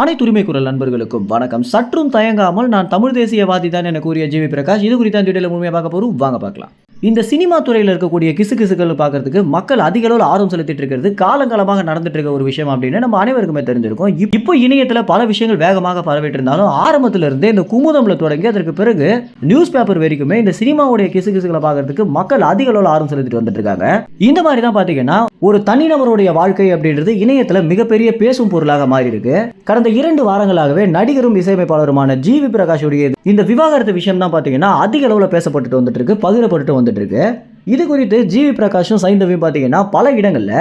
அனைத்து உரிமை குரல் நண்பர்களுக்கும் வணக்கம். சற்றும் தயங்காமல் நான் தமிழ் தேசியவாதி தான் என கூறிய ஜிவி பிரகாஷ் இது குறித்த டீட்டெயில் முழுமையாக பார்க்க போகிறோம் வாங்க பார்க்கலாம். இந்த சினிமா துறையில் இருக்கக்கூடிய கிசு கிசுகள் பார்க்கறதுக்கு மக்கள் அதிக அளவில் ஆர்வம் செலுத்திட்டு இருக்கிறது. காலங்காலமாக நடந்துட்டு இருக்க ஒரு விஷயம் அப்படின்னு நம்ம அனைவருக்குமே தெரிஞ்சிருக்கும். இப்போ இணையத்தில் பல விஷயங்கள் வேகமாக பரவிட்டு இருந்தாலும் ஆரம்பத்துல இருந்தே இந்த குமுதம்ல தொடங்கி அதற்கு பிறகு நியூஸ் பேப்பர் வரைக்குமே இந்த சினிமாவுடைய கிசு கிசுகளை பார்க்கறதுக்கு மக்கள் அதிக அளவில் ஆர்வம் செலுத்திட்டு வந்துட்டு இருக்காங்க. இந்த மாதிரி தான் பார்த்தீங்கன்னா ஒரு தனிநபருடைய வாழ்க்கை அப்படின்றது இணையத்தில் மிகப்பெரிய பேசும் பொருளாக மாறி இருக்கு கடந்த இரண்டு வாரங்களாகவே நடிகரும் இசையமைப்பாளருமான ஜிவி பிரகாஷுடைய இந்த விவாகரத்து விஷயம் தான் பார்த்தீங்கன்னா அதிக அளவில் பேசப்பட்டு வந்துட்டு இருக்கு பகிரப்பட்டு வந்துட்டு வந்துட்டுருக்கு இது குறித்து ஜிவி பிரகாஷும் சைந்தவியும் பார்த்தீங்கன்னா பல இடங்கள்ல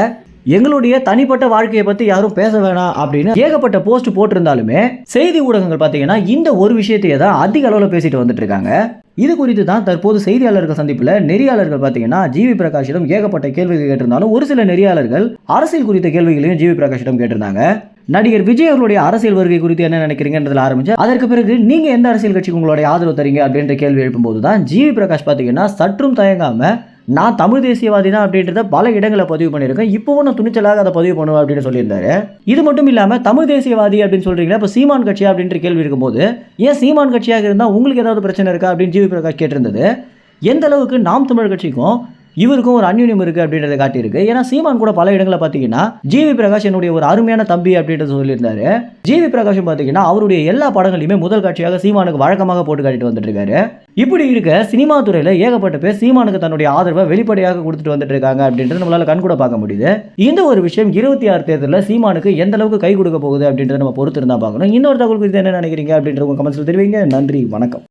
எங்களுடைய தனிப்பட்ட வாழ்க்கையை பத்தி யாரும் பேச வேணாம் அப்படின்னு ஏகப்பட்ட போஸ்ட் போட்டிருந்தாலுமே செய்தி ஊடகங்கள் பார்த்தீங்கன்னா இந்த ஒரு விஷயத்தையே தான் அதிக அளவில் பேசிட்டு வந்துட்டு இருக்காங்க. இது குறித்து தான் தற்போது செய்தியாளர்கள் சந்திப்பில் நெறியாளர்கள் பார்த்தீங்கன்னா ஜிவி பிரகாஷிடம் ஏகப்பட்ட கேள்விகள் கேட்டிருந்தாலும் ஒரு சில நெறியாளர்கள் அரசியல் குறித்த கேள்விகளையும் ஜிவி பிரகாஷிடம் கேட்டிருந்தாங்க. நடிகர் விஜய் அவர்களுடைய அரசியல் வருகை குறித்து என்ன நினைக்கிறீங்கன்றதுல ஆரம்பிச்சு அதற்கு பிறகு நீங்க எந்த அரசியல் கட்சிக்கு உங்களுடைய ஆதரவு தரீங்க அப்படின்ற கேள்வி எழுப்பும்போது தான் ஜிவி பிரகாஷ் பார்த்தீங்கன்னா சற்றும் தயங்காம நான் தமிழ் தேசியவாதி தான் அப்படின்றத பல இடங்களை பதிவு பண்ணியிருக்கேன். இப்போவும் நான் துணிச்சலாக அதை பதிவு பண்ணுவேன் அப்படின்னு சொல்லியிருந்தாரு. இது மட்டும் இல்லாமல் தமிழ் தேசியவாதி அப்படின்னு சொல்கிறீங்களா இப்போ சீமான் கட்சியா அப்படின்ற கேள்வி இருக்கும்போது ஏன் சீமான் கட்சியாக இருந்தால் உங்களுக்கு ஏதாவது பிரச்சனை இருக்கா அப்படின்னு ஜிவி பிரகாஷ் கேட்டிருந்தது. எந்த அளவுக்கு நாம் தமிழ் கட்சிக்கும் இவருக்கும் ஒரு அந்யுனியம் இருக்குது அப்படின்றத காட்டியிருக்கு. ஏன்னா சீமான் கூட பல இடங்களில் பார்த்தீங்கன்னா ஜிவி பிரகாஷ் என்னுடைய ஒரு அருமையான தம்பி அப்படின்றத சொல்லியிருந்தாரு. ஜிவி பிரகாஷும் பார்த்தீங்கன்னா அவருடைய எல்லா படங்களையுமே முதல் காட்சியாக சீமானுக்கு வழக்கமாக போட்டு காட்டிட்டு வந்துட்டு இருக்காரு இப்படி இருக்க சினிமா துறையில் ஏகப்பட்ட பேர் சீமானுக்கு தன்னுடைய ஆதரவை வெளிப்படையாக கொடுத்துட்டு வந்துட்டு இருக்காங்க அப்படின்றது நம்மளால கண்கூட பார்க்க முடியுது. இந்த ஒரு விஷயம் இருபத்தி ஆறு தேர்தலில் சீமானுக்கு எந்த அளவுக்கு கை கொடுக்க போகுது அப்படின்றத நம்ம பொறுத்து இருந்தால் பார்க்கணும். இன்னொரு தகவல் குறித்து என்ன நினைக்கிறீங்க அப்படின்ற உங்கள் கமெண்ட்ஸில் தெரிவிங்க. நன்றி வணக்கம்.